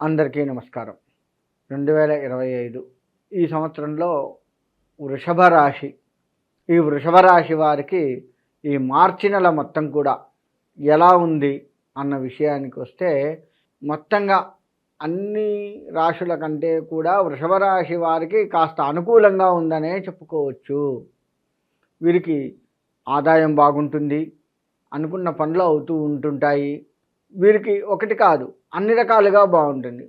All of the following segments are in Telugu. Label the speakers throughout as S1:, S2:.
S1: అందరికీ నమస్కారం. రెండు వేల ఇరవై ఐదు ఈ సంవత్సరంలో వృషభ రాశి. ఈ వృషభ రాశి వారికి ఈ మార్చి నెల మొత్తం కూడా ఎలా ఉంది అన్న విషయానికి వస్తే మొత్తంగా అన్ని రాశుల కంటే కూడా వృషభ రాశి వారికి కాస్త అనుకూలంగా ఉందనే చెప్పుకోవచ్చు. వీరికి ఆదాయం బాగుంటుంది. అనుకున్న పనులు అవుతూ ఉంటుంటాయి. వీరికి ఒకటి కాదు అన్ని రకాలుగా బాగుంటుంది.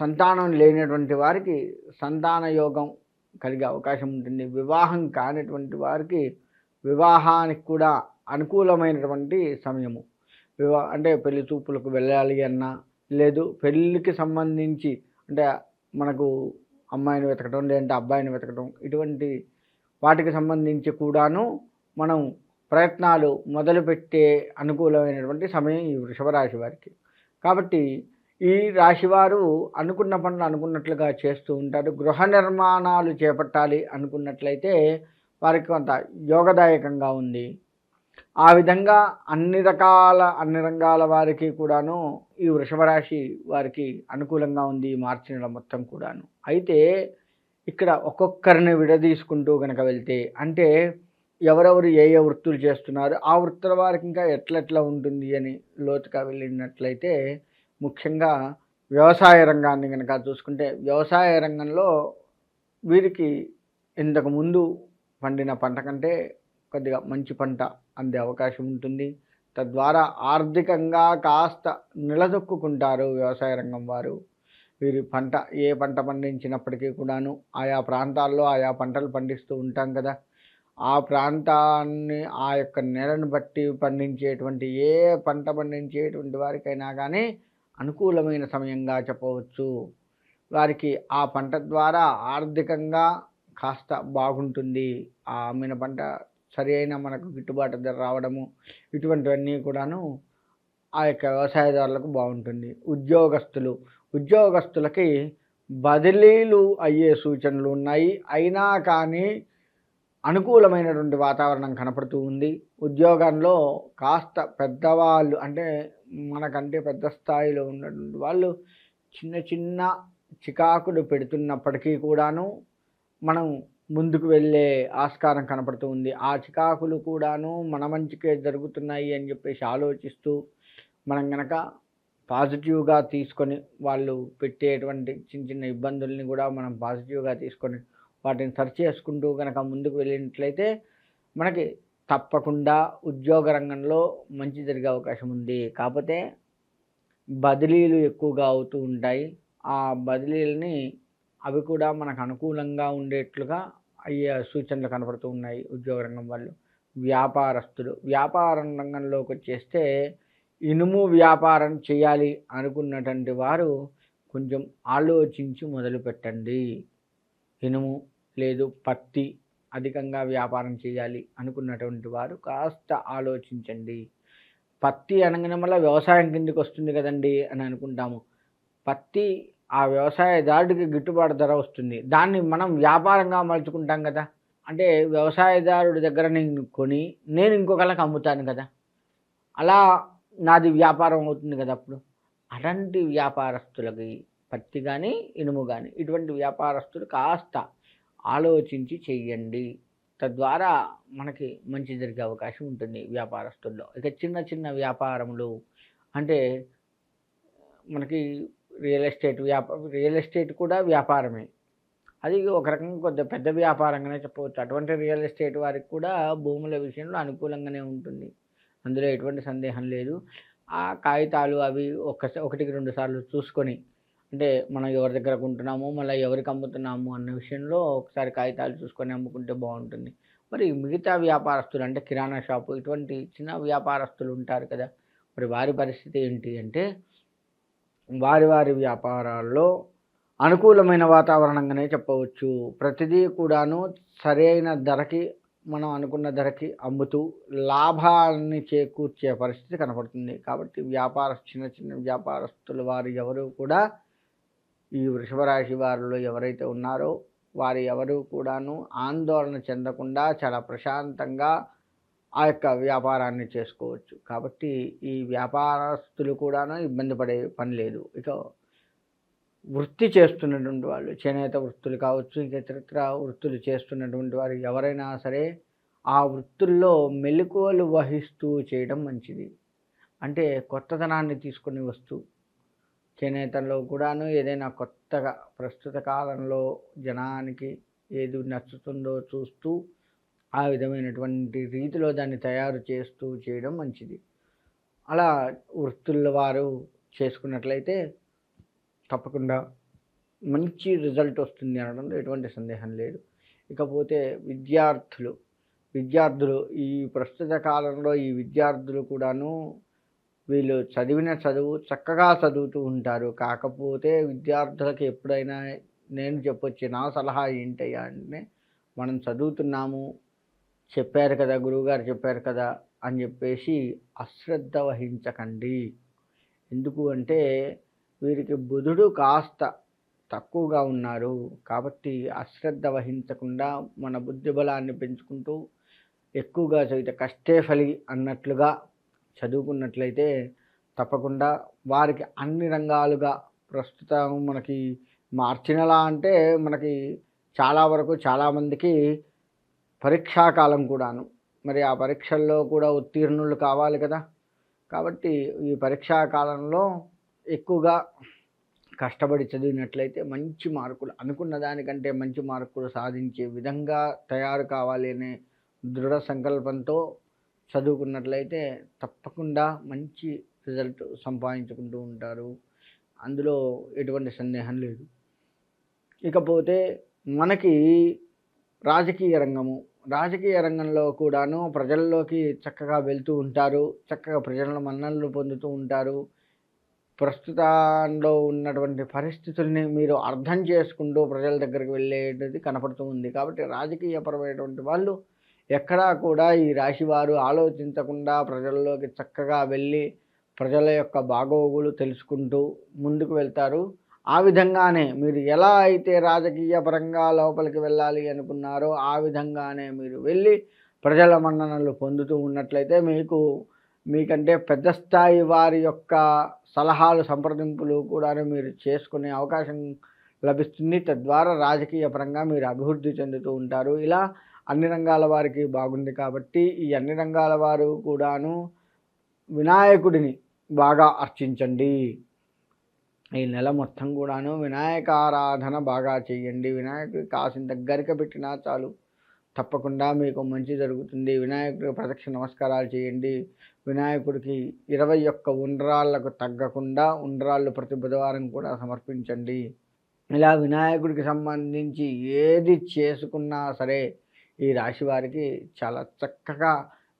S1: సంతానం లేనటువంటి వారికి సంతాన యోగం కలిగే అవకాశం ఉంటుంది. వివాహం కానటువంటి వారికి వివాహానికి కూడా అనుకూలమైనటువంటి సమయము. వివా అంటే పెళ్ళి చూపులకు వెళ్ళాలి అన్నా లేదు పెళ్ళికి సంబంధించి అంటే మనకు అమ్మాయిని వెతకడం లేదంటే అబ్బాయిని వెతకడం ఇటువంటి వాటికి సంబంధించి కూడాను మనం ప్రయత్నాలు మొదలుపెట్టే అనుకూలమైనటువంటి సమయం ఈ వృషభ రాశి వారికి. కాబట్టి ఈ రాశివారు అనుకున్న పనులు అనుకున్నట్లుగా చేస్తూ ఉంటారు. గృహ నిర్మాణాలు చేపట్టాలి అనుకున్నట్లయితే వారికి కొంత యోగదాయకంగా ఉంది. ఆ విధంగా అన్ని రకాల అన్ని రంగాల వారికి కూడాను ఈ వృషభ రాశి వారికి అనుకూలంగా ఉంది ఈ మార్చి నెల మొత్తం కూడాను. అయితే ఇక్కడ ఒక్కొక్కరిని విడదీసుకుంటూ కనుక వెళ్తే అంటే ఎవరెవరు ఏ ఏ వృత్తులు చేస్తున్నారు ఆ వృత్తుల వారికి ఇంకా ఎట్లెట్లా ఉంటుంది అని లోతుగా వెళ్ళినట్లయితే ముఖ్యంగా వ్యవసాయ రంగాన్ని కనుక చూసుకుంటే వ్యవసాయ రంగంలో వీరికి ఇంతకు ముందు పండిన పంట కంటే కొద్దిగా మంచి పంట అందే అవకాశం ఉంటుంది. తద్వారా ఆర్థికంగా కాస్త నిలదొక్కుంటారు వ్యవసాయ రంగం వారు. వీరి పంట ఏ పంట పండించినప్పటికీ కూడాను ఆయా ప్రాంతాల్లో ఆయా పంటలు పండిస్తూ ఉంటాం కదా. ఆ ప్రాంతాన్ని ఆ యొక్క నెలను బట్టి పండించేటువంటి ఏ పంట పండించేటువంటి వారికైనా కానీ అనుకూలమైన సమయంగా చెప్పవచ్చు. వారికి ఆ పంట ద్వారా ఆర్థికంగా కాస్త బాగుంటుంది. ఆ అమ్మిన పంట సరి అయిన మనకు గిట్టుబాటు ధర రావడము ఇటువంటివన్నీ కూడాను ఆ యొక్క వ్యవసాయదారులకు బాగుంటుంది. ఉద్యోగస్తులు ఉద్యోగస్తులకి బదిలీలు అయ్యే సూచనలు ఉన్నాయి. అయినా కానీ అనుకూలమైనటువంటి వాతావరణం కనపడుతూ ఉంది. ఉద్యోగంలో కాస్త పెద్దవాళ్ళు అంటే మనకంటే పెద్ద స్థాయిలో ఉన్నటువంటి వాళ్ళు చిన్న చిన్న చికాకులు పెడుతున్నప్పటికీ కూడాను మనం ముందుకు వెళ్ళే ఆస్కారం కనపడుతూ ఉంది. ఆ చికాకులు కూడాను మన మంచికే జరుగుతున్నాయి అని చెప్పేసి ఆలోచిస్తూ మనం గనక పాజిటివ్గా తీసుకొని వాళ్ళు పెట్టేటువంటి చిన్న చిన్న ఇబ్బందుల్ని కూడా మనం పాజిటివ్గా తీసుకొని వాటిని సరి చేసుకుంటూ కనుక ముందుకు వెళ్ళినట్లయితే మనకి తప్పకుండా ఉద్యోగ రంగంలో మంచి జరిగే అవకాశం ఉంది. కాకపోతే బదిలీలు ఎక్కువగా అవుతూ ఉంటాయి. ఆ బదిలీలని అవి కూడా మనకు అనుకూలంగా ఉండేట్లుగా అయ్యే సూచనలు కనపడుతూ ఉన్నాయి ఉద్యోగ రంగం వాళ్ళు. వ్యాపారస్తులు వ్యాపార రంగంలోకి వచ్చేస్తే ఇనుము వ్యాపారం చేయాలి అనుకున్నటువంటి వారు కొంచెం ఆలోచించి మొదలు పెట్టండి ఇనుము లేదు పత్తి అధికంగా వ్యాపారం చేయాలి అనుకున్నటువంటి వారు కాస్త ఆలోచించండి. పత్తి అనగానే మళ్ళీ వ్యవసాయం కిందకి వస్తుంది కదండి అని అనుకుంటాము. పత్తి ఆ వ్యవసాయదారుడికి గిట్టుబాటు ధర వస్తుంది. దాన్ని మనం వ్యాపారంగా మలుచుకుంటాం కదా. అంటే వ్యవసాయదారుడి దగ్గర నేను కొని నేను ఇంకొకళ్ళకి అమ్ముతాను కదా. అలా నాది వ్యాపారం అవుతుంది కదా అప్పుడు. అలాంటి వ్యాపారస్తులకి పత్తి కానీ ఇనుము కానీ ఇటువంటి వ్యాపారస్తులు కాస్త ఆలోచించి చెయ్యండి తద్వారా మనకి మంచి జరిగే అవకాశం ఉంటుంది వ్యాపారస్తుల్లో. ఇక చిన్న చిన్న వ్యాపారములు అంటే మనకి రియల్ ఎస్టేట్ వ్యాప రియల్ ఎస్టేట్ కూడా వ్యాపారమే. అది ఒక రకంగా కొద్దిగా పెద్ద వ్యాపారంగానే చెప్పవచ్చు. అటువంటి రియల్ ఎస్టేట్ వారికి కూడా భూముల విషయంలో అనుకూలంగానే ఉంటుంది. అందులో ఎటువంటి సందేహం లేదు. ఆ కాగితాలు అవి ఒక ఒకటికి రెండు సార్లు చూసుకొని అంటే మనం ఎవరి దగ్గర కొంటున్నాము మళ్ళీ ఎవరికి అమ్ముతున్నాము అన్న విషయంలో ఒకసారి కాగితాలు చూసుకొని అమ్ముకుంటే బాగుంటుంది. మరి మిగతా వ్యాపారస్తులు అంటే కిరాణా షాపు ఇటువంటి చిన్న వ్యాపారస్తులు ఉంటారు కదా మరి వారి పరిస్థితి ఏంటి అంటే వారి వారి వ్యాపారాల్లో అనుకూలమైన వాతావరణంగానే చెప్పవచ్చు. ప్రతిదీ కూడాను సరైన ధరకి మనం అనుకున్న ధరకి అమ్ముతూ లాభాన్ని చేకూర్చే పరిస్థితి కనపడుతుంది. కాబట్టి వ్యాపార చిన్న చిన్న వ్యాపారస్తులు వారు ఎవరు కూడా ఈ వృషభరాశి వారిలో ఎవరైతే ఉన్నారో వారు ఎవరు కూడాను ఆందోళన చెందకుండా చాలా ప్రశాంతంగా ఆ యొక్క వ్యాపారాన్ని చేసుకోవచ్చు. కాబట్టి ఈ వ్యాపారస్తులు కూడాను ఇబ్బంది పడే పని లేదు. ఇక వృత్తి చేస్తున్నటువంటి వాళ్ళు చేనేత వృత్తులు కావచ్చు ఇంకా ఇతరత్ర వృత్తులు చేస్తున్నటువంటి వారు ఎవరైనా సరే ఆ వృత్తుల్లో మెలకువలు వహిస్తూ చేయడం మంచిది. అంటే కొత్తదనాన్ని తీసుకుని వస్తూ చేనేతలో కూడాను ఏదైనా కొత్తగా ప్రస్తుత కాలంలో జనానికి ఏది నచ్చుతుందో చూస్తూ ఆ విధమైనటువంటి రీతిలో దాన్ని తయారు చేస్తూ చేయడం మంచిది. అలా వృత్తుల వారు చేసుకున్నట్లయితే తప్పకుండా మంచి రిజల్ట్ వస్తుంది అనడంలో ఎటువంటి సందేహం లేదు. ఇకపోతే విద్యార్థులు విద్యార్థులు ఈ ప్రస్తుత కాలంలో ఈ విద్యార్థులు కూడాను వీళ్ళు చదివిన చదువు చక్కగా చదువుతూ ఉంటారు. కాకపోతే విద్యార్థులకు ఎప్పుడైనా నేను చెప్పొచ్చు నా సలహా ఏంటయ్యా అంటే మనం చదువుతున్నాము చెప్పారు కదా గురువుగారు చెప్పారు కదా అని చెప్పేసి అశ్రద్ధ వహించకండి. ఎందుకు అంటే వీరికి బుధుడు కాస్త తక్కువగా ఉన్నారు. కాబట్టి అశ్రద్ధ వహించకుండా మన బుద్ధి బలాన్ని పెంచుకుంటూ ఎక్కువగా చదివితే కష్టే ఫలి అన్నట్లుగా చదువుకున్నట్లయితే తప్పకుండా వారికి అన్ని రంగాలుగా ప్రస్తుతం మనకి మార్చినలా అంటే మనకి చాలా వరకు చాలామందికి పరీక్షాకాలం కూడాను. మరి ఆ పరీక్షల్లో కూడా ఉత్తీర్ణులు కావాలి కదా. కాబట్టి ఈ పరీక్షా కాలంలో ఎక్కువగా కష్టపడి చదివినట్లయితే మంచి మార్కులు అనుకున్న దానికంటే మంచి మార్కులు సాధించే విధంగా తయారు కావాలి అనే దృఢ సంకల్పంతో చదువుకున్నట్లయితే తప్పకుండా మంచి రిజల్ట్ సంపాదించుకుంటూ ఉంటారు. అందులో ఎటువంటి సందేహం లేదు. ఇకపోతే మనకి రాజకీయ రంగము రాజకీయ రంగంలో కూడాను ప్రజల్లోకి చక్కగా వెళ్తూ ఉంటారు చక్కగా ప్రజలను మన్ననలు పొందుతూ ఉంటారు. ప్రస్తుతంలో ఉన్నటువంటి పరిస్థితుల్ని మీరు అర్థం చేసుకుంటూ ప్రజల దగ్గరికి వెళ్ళేది కనపడుతూ ఉంది. కాబట్టి రాజకీయపరమైనటువంటి వాళ్ళు ఎక్కడా కూడా ఈ రాశివారు ఆలోచించకుండా ప్రజల్లోకి చక్కగా వెళ్ళి ప్రజల యొక్క బాగోగులు తెలుసుకుంటూ ముందుకు వెళ్తారు. ఆ విధంగానే మీరు ఎలా అయితే రాజకీయ పరంగా లోపలికి వెళ్ళాలి అనుకున్నారో ఆ విధంగానే మీరు వెళ్ళి ప్రజల మన్ననలు పొందుతూ ఉన్నట్లయితే మీకు మీకంటే పెద్ద స్థాయి వారి యొక్క సలహాలు సంప్రదింపులు కూడా మీరు చేసుకునే అవకాశం లభిస్తుంది. తద్వారా రాజకీయ పరంగా మీరు అభివృద్ధి చెందుతూ ఉంటారు. ఇలా అన్ని రంగాల వారికి బాగుంది కాబట్టి ఈ అన్ని రంగాల వారు కూడాను వినాయకుడిని బాగా అర్చించండి. ఈ నెల మొత్తం కూడాను వినాయక ఆరాధన బాగా చేయండి. వినాయకుడి కాసిన దగ్గరికి పెట్టినా చాలు. తప్పకుండా మీకు మంచి జరుగుతుంది. వినాయకుడికి ప్రదక్షిణ నమస్కారాలు చేయండి. వినాయకుడికి ఇరవై ఒక్క ఉండ్రాళ్ళకు తగ్గకుండా ఉండ్రాళ్ళు ప్రతి బుధవారం కూడా సమర్పించండి. ఇలా వినాయకుడికి సంబంధించి ఏది చేసుకున్నా సరే ఈ రాశి వారికి చాలా చక్కగా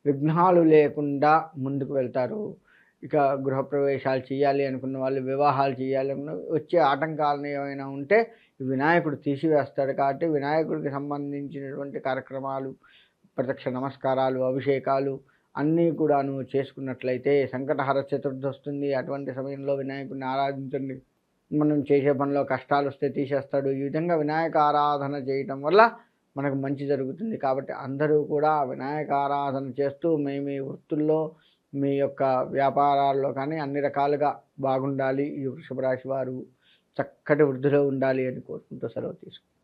S1: విఘ్నాలు లేకుండా ముందుకు వెళ్తారు. ఇక గృహప్రవేశాలు చేయాలి అనుకున్న వాళ్ళు వివాహాలు చేయాలి అనుకున్న వచ్చే ఆటంకాలను ఏమైనా ఉంటే వినాయకుడు తీసివేస్తాడు కాబట్టి వినాయకుడికి సంబంధించినటువంటి కార్యక్రమాలు ప్రత్యక్ష నమస్కారాలు అభిషేకాలు అన్నీ కూడాను చేసుకున్నట్లయితే సంకటహర చతుర్థి వస్తుంది. అటువంటి సమయంలో వినాయకుడిని ఆరాధించండి. మనం చేసే పనిలో కష్టాలు వస్తే తీసేస్తాడు. ఈ విధంగా వినాయక ఆరాధన చేయటం వల్ల మనకు మంచి జరుగుతుంది. కాబట్టి అందరూ కూడా వినాయక ఆరాధన చేస్తూ మీ మీ వృత్తుల్లో మీ యొక్క వ్యాపారాల్లో కానీ అన్ని రకాలుగా బాగుండాలి. ఈ వృషభ రాశి వారు చక్కటి వృద్ధిలో ఉండాలి అని కోరుకుంటూ సెలవు తీసుకుంటాం